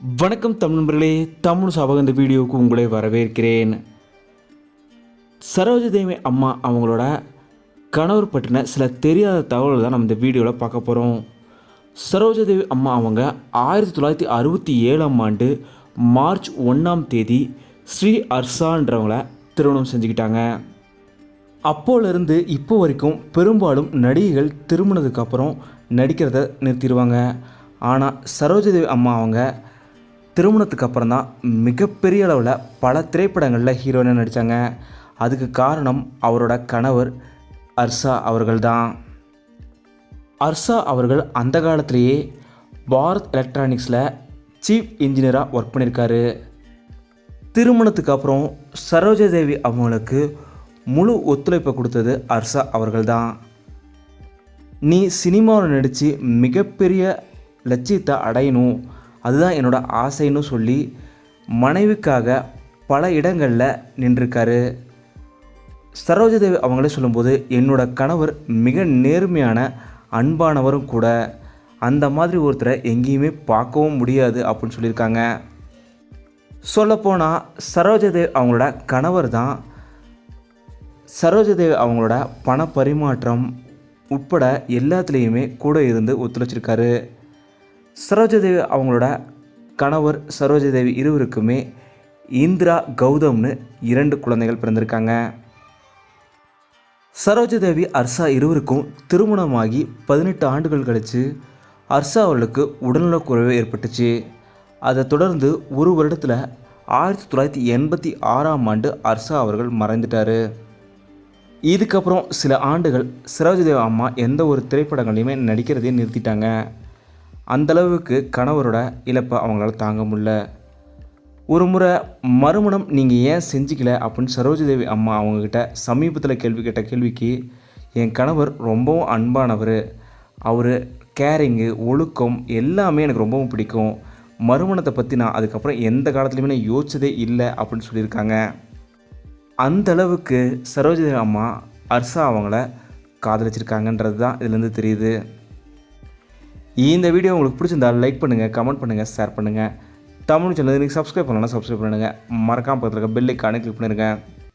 வணக்கம் தமிழ் நண்பர்களே தமிழ் சாபக இந்த வீடியோவுக்கு உங்களை வரவேற்கிறேன். சரோஜ தேவி அம்மா அவங்களோட கணவர் பற்றின சில தெரியாத தகவல்கள் தான் நம்ம இந்த வீடியோவில் பார்க்க போகிறோம் சரோஜ தேவி அம்மா அவங்க ஆயிரத்தி தொள்ளாயிரத்தி அறுபத்தி ஏழாம் ஆண்டு மார்ச் ஒன்றாம் தேதி ஸ்ரீ அர்சான்றவங்கள திருமணம் செஞ்சுக்கிட்டாங்க. அப்போலேருந்து இப்போ வரைக்கும் பெரும்பாலும் நடிகைகள் திருமணத்துக்கு அப்புறம் நடிக்கிறத நிறுத்திடுவாங்க. ஆனால் சரோஜதேவி அம்மா அவங்க திருமணத்துக்கு அப்புறம் தான் மிகப்பெரிய அளவில் பல திரைப்படங்களில் ஹீரோயினாக நடித்தாங்க அதுக்கு காரணம் அவரோட கணவர் அர்ஷா அவர்கள் தான். அர்ஷா அவர்கள் அந்த காலத்திலேயே பாரத் எலக்ட்ரானிக்ஸில் சீஃப் இன்ஜினியராக ஒர்க் பண்ணியிருக்காரு திருமணத்துக்கு அப்புறம் சரோஜாதேவி அவங்களுக்கு முழு ஒத்துழைப்பை கொடுத்தது அர்ஷா அவர்கள் தான். நீ சினிமாவில் நடித்து மிகப்பெரிய லட்சியத்தை அடையணும். அதுதான் என்னோடய ஆசைன்னு சொல்லி மனைவிக்காக பல இடங்களில் நின்றுருக்காரு. சரோஜதேவி அவங்களே சொல்லும்போது என்னோட கணவர் மிக நேர்மையான அன்பானவரும் கூட. அந்த மாதிரி ஒருத்தரை எங்கேயுமே பார்க்கவும் முடியாது அப்படின்னு சொல்லியிருக்காங்க. சொல்லப்போனால் சரோஜதேவ் அவங்களோட கணவர் தான். சரோஜதேவ் அவங்களோட பண பரிமாற்றம் உட்பட எல்லாத்துலேயுமே கூட இருந்து ஒத்துழைச்சிருக்காரு. சரோஜாதேவி அவங்களோட கணவர் சரோஜாதேவி இருவருக்குமே இந்திரா கௌதம்னு இரண்டு குழந்தைகள் பிறந்திருக்காங்க. சரோஜாதேவி அர்ஷா இருவருக்கும் திருமணமாகி பதினெட்டு ஆண்டுகள் கழித்து அர்ஷா அவர்களுக்கு உடல்நலக்குறைவு ஏற்பட்டுச்சு. அதை தொடர்ந்து ஒரு வருடத்தில் ஆயிரத்தி தொள்ளாயிரத்தி எண்பத்தி ஆறாம் ஆண்டு அர்ஷா அவர்கள் மறைந்துட்டார். இதுக்கப்புறம் சில ஆண்டுகள் சரோஜதேவ அம்மா எந்த ஒரு திரைப்படங்களையுமே நடிக்கிறதையே நிறுத்திட்டாங்க. அந்தளவுக்கு கணவரோட இழப்பை அவங்களால தாங்க முடியல. ஒரு முறை மறுமணம் நீங்கள் ஏன் செஞ்சுக்கல அப்படின்னு சரோஜதேவி அம்மா அவங்கக்கிட்ட சமீபத்தில் கேள்வி கேட்ட கேள்விக்கு என் கணவர் ரொம்பவும் அன்பானவர். அவர் கேரிங்கு ஒழுக்கம் எல்லாமே எனக்கு ரொம்பவும் பிடிக்கும். மறுமணத்தை பற்றி நான் அதுக்கப்புறம் எந்த காலத்துலையுமே நான் யோசிச்சதே இல்லை அப்படின்னு சொல்லியிருக்காங்க. அந்த அளவுக்கு சரோஜதேவி அம்மா அர்ஷா அவங்கள காதலிச்சிருக்காங்கன்றது தான் இதுலேருந்து தெரியுது. இந்த வீடியோ உங்களுக்கு பிடிச்சிருந்தா லைக் பண்ணுங்கள் கமெண்ட் பண்ணுங்கள் ஷேர் பண்ணுங்கள் தமிழ் சேனல் நீங்கள் சப்ஸ்கிரைப் பண்ணலாம் சப்ஸ்கிரைப் பண்ணுங்கள் மறக்காமல் பக்கத்தில் இருக்க பெல் கிளிக் பண்ணிருங்க.